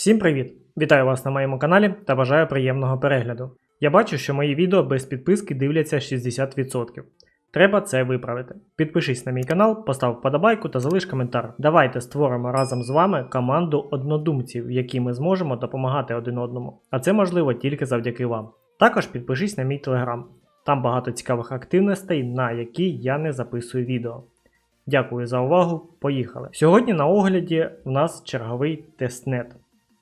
Всім привіт! Вітаю вас на моєму каналі та бажаю приємного перегляду. Я бачу, що мої відео без підписки дивляться 60%. Треба це виправити. Підпишись на мій канал, постав вподобайку та залиш коментар. Давайте створимо разом з вами команду однодумців, в якій ми зможемо допомагати один одному. А це можливо тільки завдяки вам. Також підпишись на мій телеграм. Там багато цікавих активностей, на які я не записую відео. Дякую за увагу. Поїхали. Сьогодні на огляді в нас черговий тестнет.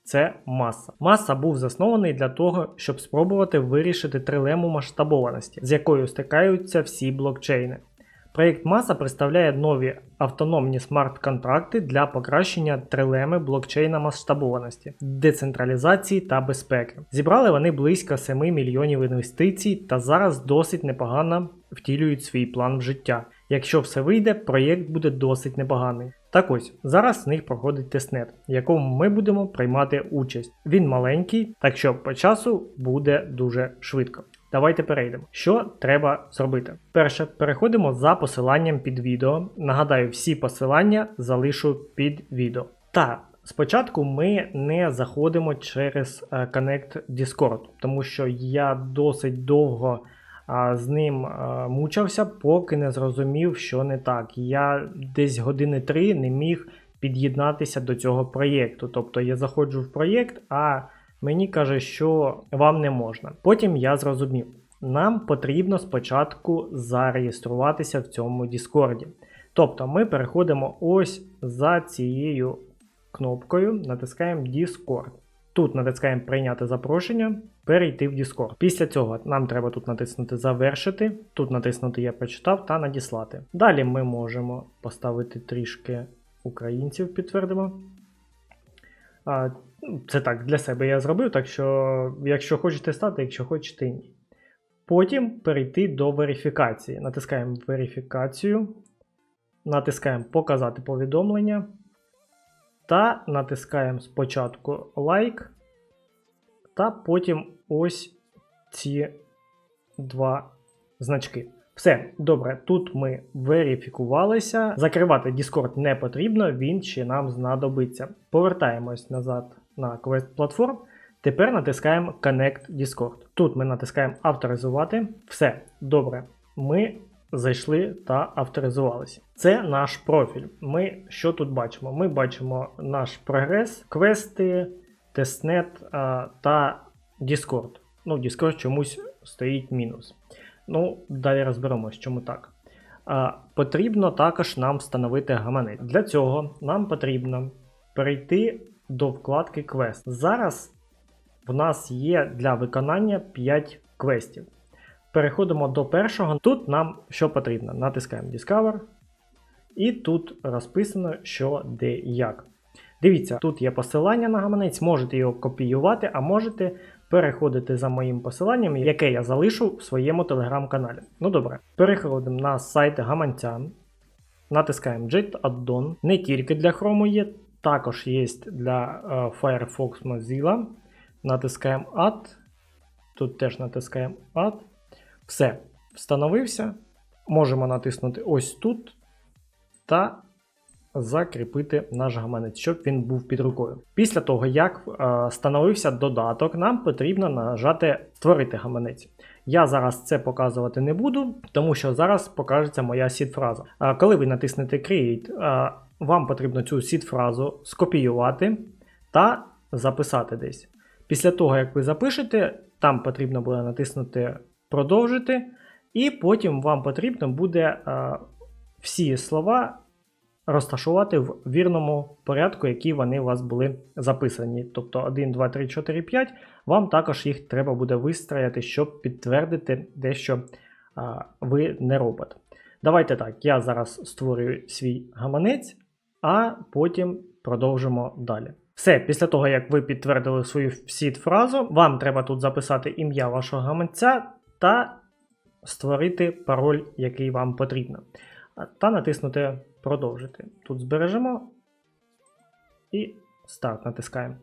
Це маса. Маса був заснований для того, щоб спробувати вирішити трилему масштабованості, з якою стикаються всі блокчейни. Проєкт Маса представляє нові автономні смарт-контракти для покращення трилеми блокчейна масштабованості, децентралізації та безпеки. Зібрали вони близько 7 мільйонів інвестицій та зараз досить непогано втілюють свій план в життя. Якщо все вийде, проєкт буде досить непоганий. Так ось, зараз в них проходить тестнет, в якому ми будемо приймати участь. Він маленький, так що по часу буде дуже швидко. Давайте перейдемо. Що треба зробити? Перше, переходимо за посиланням під відео. Нагадаю, всі посилання залишу під відео. Та спочатку ми не заходимо через е, Connect Discord, тому що я досить довго з ним мучився, поки не зрозумів, що не так. Я десь години три не міг під'єднатися до цього проєкту. Тобто я заходжу в проєкт, а мені каже, що вам не можна. Потім я зрозумів, нам потрібно спочатку зареєструватися в цьому Діскорді. Тобто ми переходимо ось за цією кнопкою, натискаємо Discord. Тут натискаємо прийняти запрошення, перейти в Discord. Після цього нам треба тут натиснути Завершити, тут натиснути Я прочитав та надіслати. Далі ми можемо поставити трішки українців, підтвердимо. Ну, Це так, для себе я зробив, так що, якщо хочете стати, якщо хочете ні. Потім перейти до верифікації. Натискаємо верифікацію, натискаємо Показати повідомлення. Та натискаємо спочатку лайк, та потім ось ці два значки. Все, добре, тут ми верифікувалися. Закривати Discord не потрібно, він ще нам знадобиться. Повертаємось назад на квест платформ. Тепер натискаємо Connect Discord. Тут ми натискаємо авторизувати. Все, добре. Ми зайшли та авторизувалися. Це наш профіль. Ми що тут бачимо? Ми бачимо наш прогрес, квести, тестнет та Discord. Ну, Discord чомусь стоїть мінус. Ну, далі розберемось, чому так. Потрібно також нам встановити гаманець. Для цього нам потрібно перейти до вкладки Квест. Зараз в нас є для виконання 5 квестів. Переходимо до першого. Тут нам що потрібно? Натискаємо Discover. І тут розписано, що де і як. Дивіться, тут є посилання на гаманець, можете його копіювати, а можете переходити за моїм посиланням, яке я залишу в своєму телеграм-каналі. Ну добре, переходимо на сайт гаманця. Натискаємо Jet Addon. Не тільки для Chrome є, також є для е, Firefox Mozilla. Натискаємо Add. Тут теж натискаємо Add. Все, встановився. Можемо натиснути ось тут та закріпити наш гаманець, щоб він був під рукою. Після того, як е, встановився додаток, нам потрібно нажати Створити гаманець. Я зараз це показувати не буду, тому що зараз покажеться моя сід-фраза. Е, коли ви натиснете Create, е, вам потрібно цю сід-фразу скопіювати та записати десь. Після того, як ви запишете, там потрібно буде натиснути Продовжити, і потім вам потрібно буде всі слова розташувати в вірному порядку, які вони у вас були записані. Тобто 1, 2, 3, 4, 5. Вам також їх треба буде вистрояти, щоб підтвердити дещо ви не робот. Давайте так, я зараз створюю свій гаманець, а потім продовжимо далі. Все, після того, як ви підтвердили свою всі фразу, вам треба тут записати ім'я вашого гаманця та створити пароль, який вам потрібно. Та натиснути Продовжити. Тут збережемо і старт натискаємо.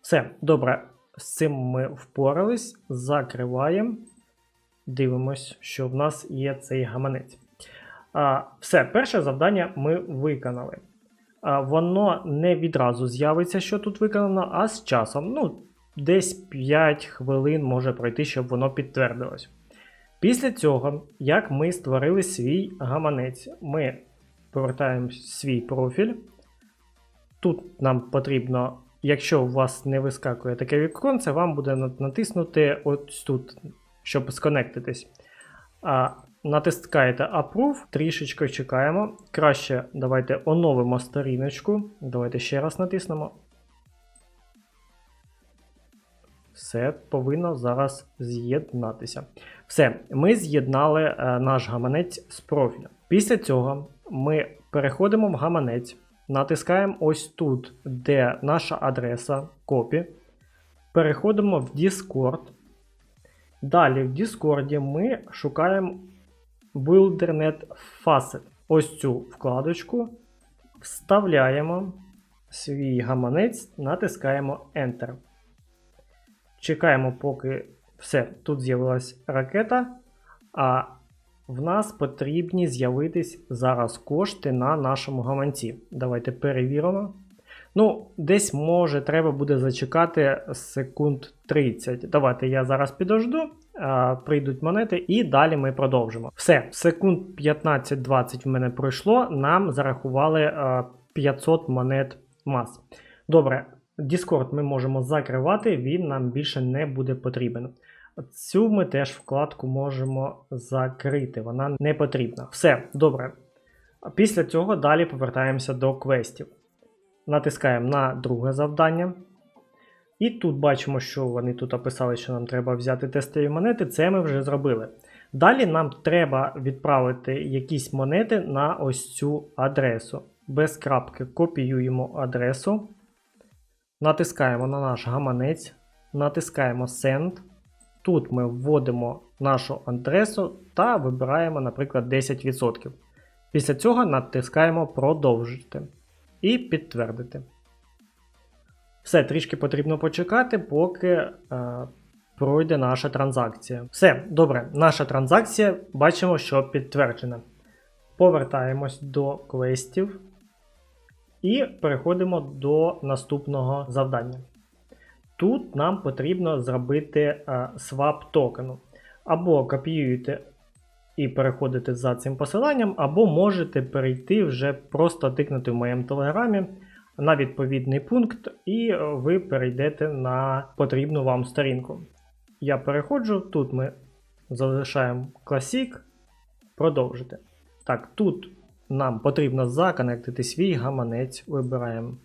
Все, добре, з цим ми впорались, закриваємо. Дивимось, що в нас є цей гаманець. А, Все, перше завдання ми виконали. а, воно не відразу з'явиться, що тут виконано, а з часом. Ну, десь 5 хвилин може пройти, щоб воно підтвердилось. Після цього, як ми створили свій гаманець, ми повертаємо свій профіль. Тут нам потрібно, якщо у вас не вискакує таке віконце, вам буде натиснути ось тут, щоб сконектитись. А, натискаєте Approve, трішечки чекаємо. Краще давайте оновимо сторіночку. Давайте ще раз натиснемо. Все повинно зараз з'єднатися. Все, ми з'єднали е, наш гаманець з профілем. Після цього ми переходимо в гаманець, натискаємо ось тут, де наша адреса копі. Переходимо в Discord. Далі в Discord ми шукаємо Wilderness Facet. Ось цю вкладочку. Вставляємо свій гаманець, натискаємо Enter. Чекаємо, поки все, тут з'явилась ракета, а в нас потрібні з'явитись зараз кошти на нашому гаманці. Давайте перевіримо. Ну, десь може треба буде зачекати секунд 30. Давайте я зараз підожду, прийдуть монети, і далі ми продовжимо. Все, секунд 15-20 в мене пройшло. Нам зарахували а, 500 монет мас. Добре, Discord ми можемо закривати, він нам більше не буде потрібен. Цю ми теж вкладку можемо закрити, вона не потрібна. Все, добре. Після цього далі повертаємося до квестів. Натискаємо на друге завдання. І тут бачимо, що вони тут описали, що нам треба взяти тестові монети. Це ми вже зробили. Далі нам треба відправити якісь монети на ось цю адресу. Без крапки копіюємо адресу. Натискаємо на наш гаманець, натискаємо Send. Тут ми вводимо нашу адресу та вибираємо, наприклад, 10%. Після цього натискаємо Продовжити і підтвердити. Все, трішки потрібно почекати, поки е, пройде наша транзакція. Все, добре, наша транзакція бачимо, що підтверджена. Повертаємось до квестів і переходимо до наступного завдання. Тут нам потрібно зробити е, свап токену. Або копіюєте і переходите за цим посиланням, або можете перейти вже просто тикнути в моєму телеграмі на відповідний пункт, і е, ви перейдете на потрібну вам сторінку. Я переходжу, тут ми залишаємо Classic, продовжити. Так, тут нам потрібно законектити свій гаманець. Вибираємо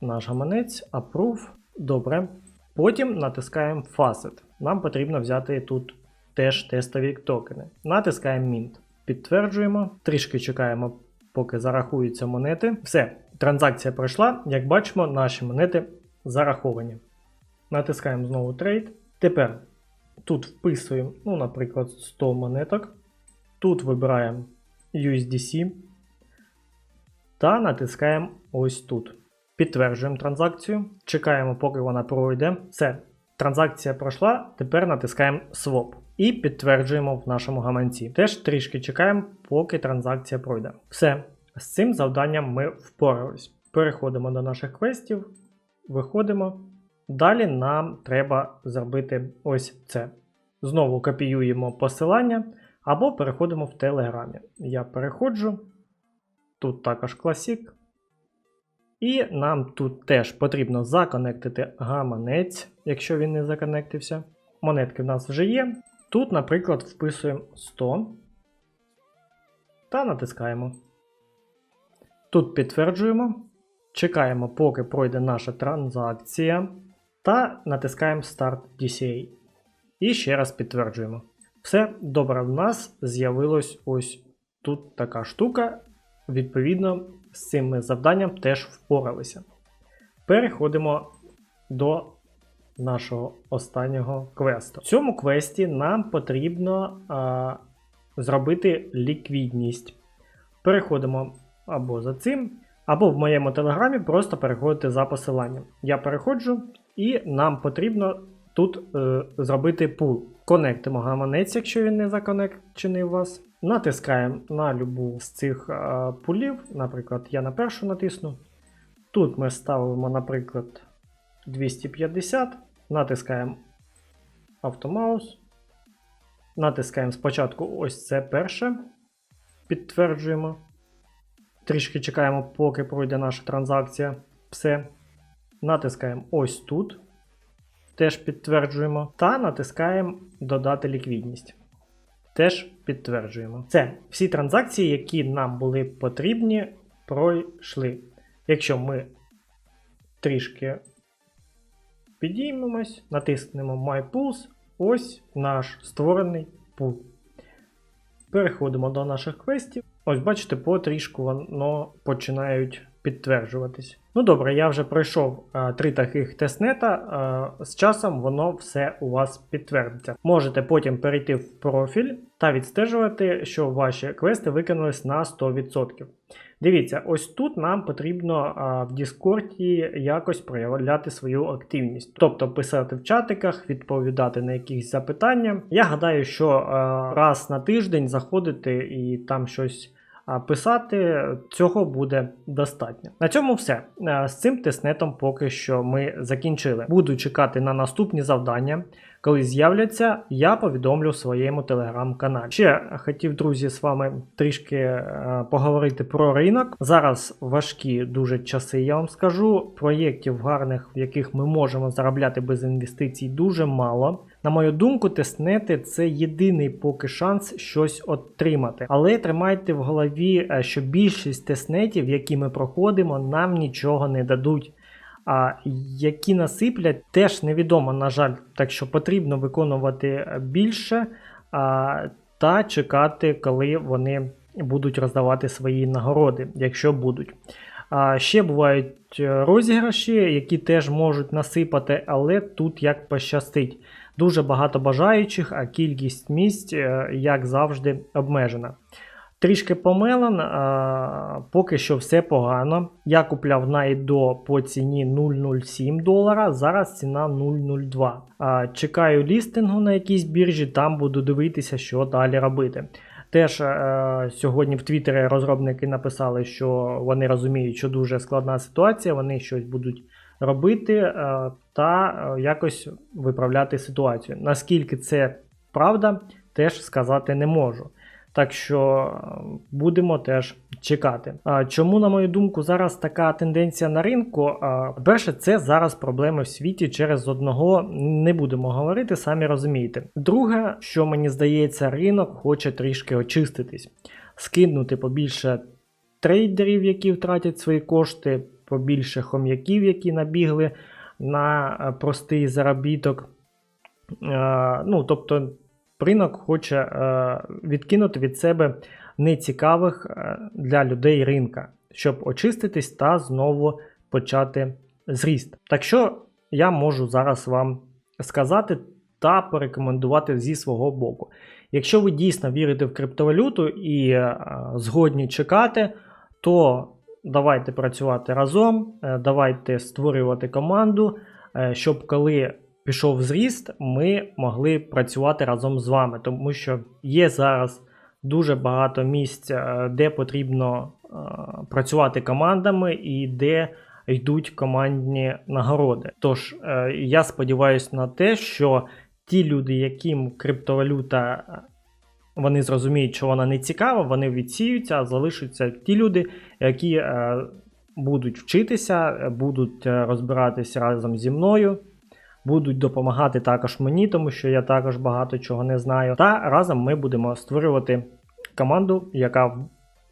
наш гаманець, Approve. Добре. Потім натискаємо Facet. Нам потрібно взяти тут теж тестові токени. Натискаємо Mint. Підтверджуємо. Трішки чекаємо, поки зарахуються монети. Все, транзакція пройшла. Як бачимо, наші монети зараховані. Натискаємо знову Trade. Тепер тут вписуємо, ну, наприклад, 100 монеток. Тут вибираємо USDC та натискаємо ось тут. Підтверджуємо транзакцію. Чекаємо, поки вона пройде. Все, транзакція пройшла. Тепер натискаємо Swap. І підтверджуємо в нашому гаманці. Теж трішки чекаємо, поки транзакція пройде. Все, з цим завданням ми впорались. Переходимо до наших квестів, виходимо. Далі нам треба зробити ось це. Знову копіюємо посилання або переходимо в Телеграмі. Я переходжу. Тут також Classic. І нам тут теж потрібно законектити гаманець, якщо він не законектився. Монетки в нас вже є. Тут, наприклад, вписуємо 100 та натискаємо. Тут підтверджуємо. Чекаємо, поки пройде наша транзакція. Та натискаємо Start DCA. І ще раз підтверджуємо. Все добре, в нас з'явилось ось тут така штука. Відповідно, з цим завданням теж впоралися. Переходимо до нашого останнього квесту. В цьому квесті нам потрібно а, зробити ліквідність. Переходимо або за цим, або в моєму телеграмі просто переходити за посиланням. Я переходжу, і нам потрібно тут е, зробити пул. Конектимо гаманець, якщо він не законекчений у вас. Натискаємо на любу з цих е, пулів. Наприклад, я на першу натисну. Тут ми ставимо, наприклад, 250. Натискаємо автомаус. Натискаємо спочатку ось це перше. Підтверджуємо. Трішки чекаємо, поки пройде наша транзакція. Все. Натискаємо ось тут. Теж підтверджуємо. Та натискаємо Додати ліквідність. Теж підтверджуємо. Це всі транзакції, які нам були потрібні, пройшли. Якщо ми трішки підіймемось, натиснемо My Pools, ось наш створений пул. Переходимо до наших квестів. Ось, бачите, потрішку воно починають підтверджуватись. Ну добре, я вже пройшов а, три таких тестнета. А, з часом воно все у вас підтвердиться. Можете потім перейти в профіль та відстежувати, що ваші квести виконались на 100%. Дивіться, ось тут нам потрібно а, в Діскорді якось проявляти свою активність, тобто писати в чатиках, відповідати на якісь запитання. Я гадаю, що а, раз на тиждень заходити і там щось писати, цього буде достатньо. На цьому все. Е, З цим тестнетом поки що ми закінчили. Буду чекати на наступні завдання. Коли з'являться, я повідомлю в своєму телеграм-каналі. Ще хотів, друзі, з вами трішки е, поговорити про ринок. Зараз важкі дуже часи, я вам скажу. Проєктів гарних, в яких ми можемо заробляти без інвестицій, дуже мало. На мою думку, тестнети це єдиний поки шанс щось отримати. Але тримайте в голові, е, що більшість тестнетів, які ми проходимо, нам нічого не дадуть. А які насиплять, теж невідомо, на жаль, так що потрібно виконувати більше а, та чекати, коли вони будуть роздавати свої нагороди, якщо будуть. А, ще бувають е, розіграші, які теж можуть насипати, але тут як пощастить. Дуже багато бажаючих, а кількість місць, е, як завжди, обмежена. Трішки помелен, а, поки що все погано. Я купляв на IDO по ціні 0,07 долара, зараз ціна 0,02. А, чекаю лістингу на якійсь біржі, там буду дивитися, що далі робити. Теж е, сьогодні в Твіттері розробники написали, що вони розуміють, що дуже складна ситуація, вони щось будуть робити е, та е, якось виправляти ситуацію. Наскільки це правда, теж сказати не можу. Так що е, будемо теж чекати. Чому, на мою думку, зараз така тенденція на ринку? Перше, це зараз проблеми в світі через одного не будемо говорити, самі розумієте. Друге, що мені здається, ринок хоче трішки очиститись, скинути побільше трейдерів, які втратять свої кошти, побільше хом'яків, які набігли на е, простий заробіток. Е, Ну, тобто ринок хоче е, відкинути від себе нецікавих для людей ринка, щоб очиститись та знову почати зріст. Так що я можу зараз вам сказати та порекомендувати зі свого боку. Якщо ви дійсно вірите в криптовалюту і згодні чекати, то давайте працювати разом, е, давайте створювати команду, е, щоб коли пішов зріст, ми могли працювати разом з вами, тому що є зараз дуже багато місць, е, де потрібно працювати командами і де йдуть командні нагороди. Тож я сподіваюся на те, що ті люди, яким криптовалюта. Вони зрозуміють, що вона не цікава, вони відсіються, залишаться ті люди, які е, будуть вчитися, будуть е, розбиратися разом зі мною, будуть допомагати також мені, тому що я також багато чого не знаю. Та разом ми будемо створювати команду, яка в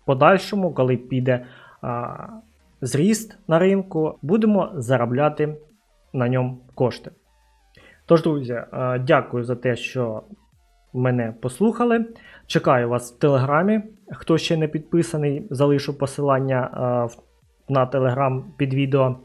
подальшому, коли піде а, зріст на ринку, будемо заробляти на ньому кошти. Тож, друзі, е, дякую за те, що мене послухали. Чекаю вас в телеграмі. Хто ще не підписаний, залишу посилання е, на телеграм під відео.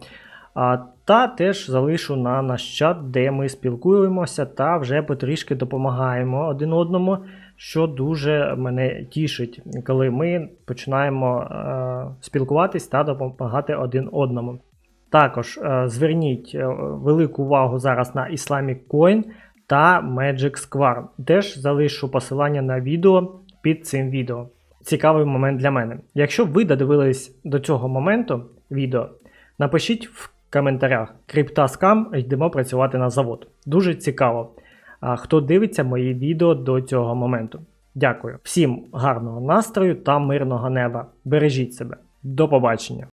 Та теж залишу на наш чат, де ми спілкуємося та вже потрішки допомагаємо один одному, що дуже мене тішить, коли ми починаємо е, спілкуватись та допомагати один одному. Також е, зверніть велику увагу зараз на Islamic Coin та Magic Square. Теж залишу посилання на відео під цим відео. Цікавий момент для мене. Якщо ви додивились до цього моменту відео, напишіть в коментарях крипта скам, йдемо працювати на завод. Дуже цікаво, хто дивиться мої відео до цього моменту. Дякую. Всім гарного настрою та мирного неба. Бережіть себе. До побачення.